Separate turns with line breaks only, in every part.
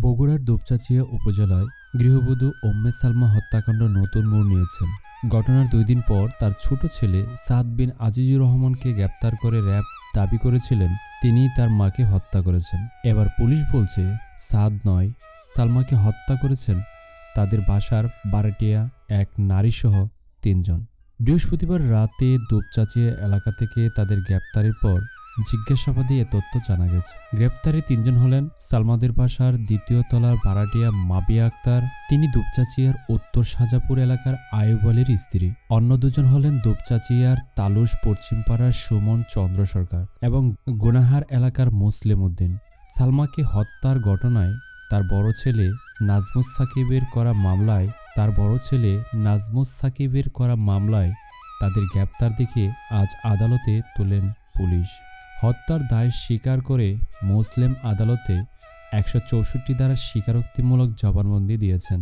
বগুড়ার দুপচাচিয়া উপজেলায় গৃহবধূ ওম্মে সালমা হত্যাকাণ্ড নতুন মোড় নিয়েছেন। ঘটনার দুই দিন পর তার ছোট ছেলে সাদ বিন আজিজুর রহমানকে গ্রেপ্তার করে র্যাব দাবি করেছিলেন তিনি তার মাকে হত্যা করেছেন। এবার পুলিশ বলছে, সাদ নয়, সালমাকে হত্যা করেছেন তাদের বাসার বারাটিয়া এক নারীসহ তিনজন। বৃহস্পতিবার রাতে দুপচাচিয়া এলাকা থেকে তাদের গ্রেপ্তারের পর জিজ্ঞাসাবাদে এ তথ্য জানা গেছে। গ্রেপ্তারে তিনজন হলেন সালমাদের বাসার দ্বিতীয় তলার ভাড়াটিয়া মাবিয়া আক্তার, তিনি দুপচাচিয়ার উত্তর সাজাপুর এলাকার আয়ুব আলীর স্ত্রী। অন্য দুজন হলেন দুপচাচিয়ার তালুস পশ্চিমপাড়ার সুমন চন্দ্র সরকার এবং গুনাহার এলাকার মুসলিম উদ্দিন। সালমাকে হত্যার ঘটনায় তার বড় ছেলে নাজমুস সাকিবের করা মামলায়, তার বড় ছেলে নাজমুস সাকিবের করা মামলায় তাদের গ্রেপ্তার দেখে আজ আদালতে তোলেন পুলিশ। হত্যার দায় স্বীকার করে মুসলিম আদালতে একশো চৌষট্টি দ্বারা স্বীকারোক্তিমূলক জবানবন্দি দিয়েছেন।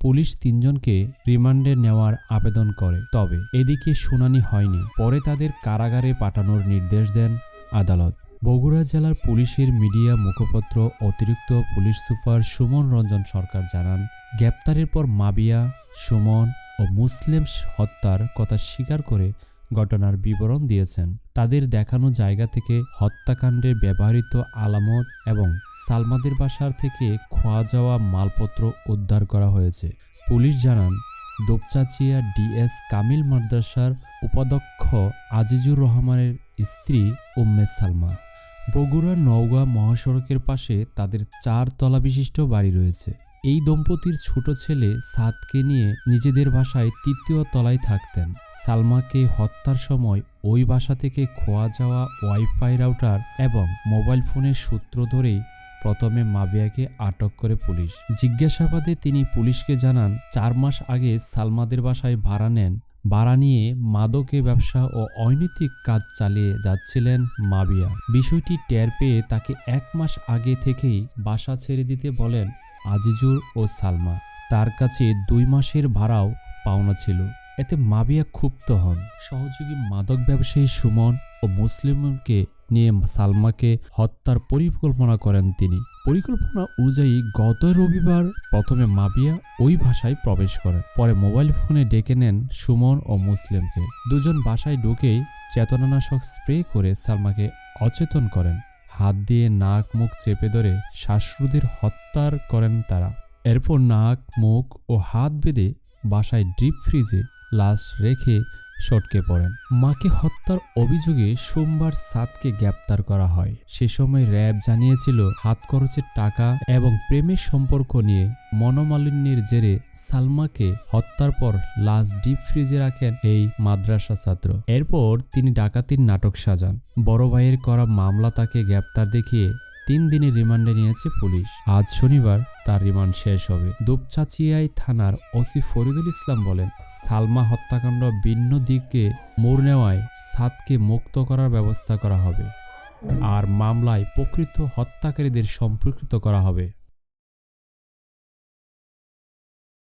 পুলিশ তিনজনকে রিমান্ডে নেওয়ার আবেদন করে, তবে এদিকে শুনানি হয়নি। পরে তাদের কারাগারে পাঠানোর নির্দেশ দেন আদালত। বগুড়া জেলার পুলিশের মিডিয়া মুখপত্র অতিরিক্ত পুলিশ সুপার সুমন রঞ্জন সরকার জানান, গ্রেপ্তারের পর মাবিয়া, সুমন ও মুসলিম হত্যার কথা স্বীকার করে ঘটনার বিবরণ দিয়েছেন। তাদের দেখানো জায়গা থেকে হত্যাকাণ্ডে ব্যবহৃত আলামত এবং সালমাদের বাসার থেকে খোয়া যাওয়া মালপত্র উদ্ধার করা হয়েছে। পুলিশ জানান, দোপচাচিয়া ডিএস কামিল মাদ্রাসার উপাধ্যক্ষ আজিজুর রহমানের স্ত্রী উম্মে সালমা। বগুড়া নওগাঁ মহাসড়কের পাশে তাদের চার তলা বিশিষ্ট বাড়ি রয়েছে। এই দম্পতির ছোট ছেলে সাদকে নিয়ে নিজেদের বাসায় তৃতীয় তলায় থাকতেন। সালমাকে হত্যার সময় ওই বাসা থেকে খোয়া যাওয়া ওয়াইফাই রাউটার এবং মোবাইল ফোনের সূত্র ধরেই প্রথমে মাবিয়াকে আটক করে পুলিশ। জিজ্ঞাসাবাদে তিনি পুলিশকে জানান, চার মাস আগে সালমাদের বাসায় ভাড়া নেন। ভাড়া নিয়ে মাদকে ব্যবসা ও অনৈতিক কাজ চালিয়ে যাচ্ছিলেন মাবিয়া। বিষয়টি টের পেয়ে তাকে এক মাস আগে থেকেই বাসা ছেড়ে দিতে বলেন আজিজুর ও সালমা। তার কাছে দুই মাসের ভাড়াও পাওনা ছিল। এতে মাবিয়া ক্ষুব্ধ হন। সহযোগী মাদক ব্যবসায়ী সুমন ও মুসলিমকে নিয়ে সালমাকে হত্যার পরিকল্পনা করেন তিনি। পরিকল্পনা অনুযায়ী গত রবিবার প্রথমে মাবিয়া ওই ভাষায় প্রবেশ করেন। পরে মোবাইল ফোনে ডেকে নেন সুমন ও মুসলিমকে। দুজন বাসায় ঢুকেই চেতনানাশক স্প্রে করে সালমাকে অচেতন করেন। হাত দিয়ে নাক মুখ চেপে ধরে শ্বাসরুদের হত্যার করেন তারা। এরপর নাক, মুখ ও হাত বেঁধে বাসায় ডিপ ফ্রিজে লাশ রেখে সটকে পড়েন। মাকে হত্যার অভিযোগে সোমবার সাতকে গ্রেপ্তার করা হয়। সে সময় র্যাব জানিয়েছিল, হাত খরচের টাকা এবং প্রেমের সম্পর্ক নিয়ে মনোমালিন্যের জেরে সালমাকে হত্যার পর লাশ ডিপ ফ্রিজে রাখেন এই মাদ্রাসা ছাত্র। এরপর তিনি ডাকাতির নাটক সাজান। বড় ভাইয়ের করা মামলা তাকে গ্রেপ্তার দেখিয়ে তিন দিনের রিমান্ডে নিয়েছে পুলিশ। আজ শনিবার তার রিমান্ড শেষ হবে। দুপচাচিয়াই থানার ওসি ফরিদুল ইসলাম বলেন, সালমা হত্যাকাণ্ড ভিন্ন দিকে মোড় নেওয়ায় সাদকে মুক্ত করার ব্যবস্থা করা হবে। আর মামলায় প্রকৃত হত্যাকারীদের সম্পৃক্ত করা হবে।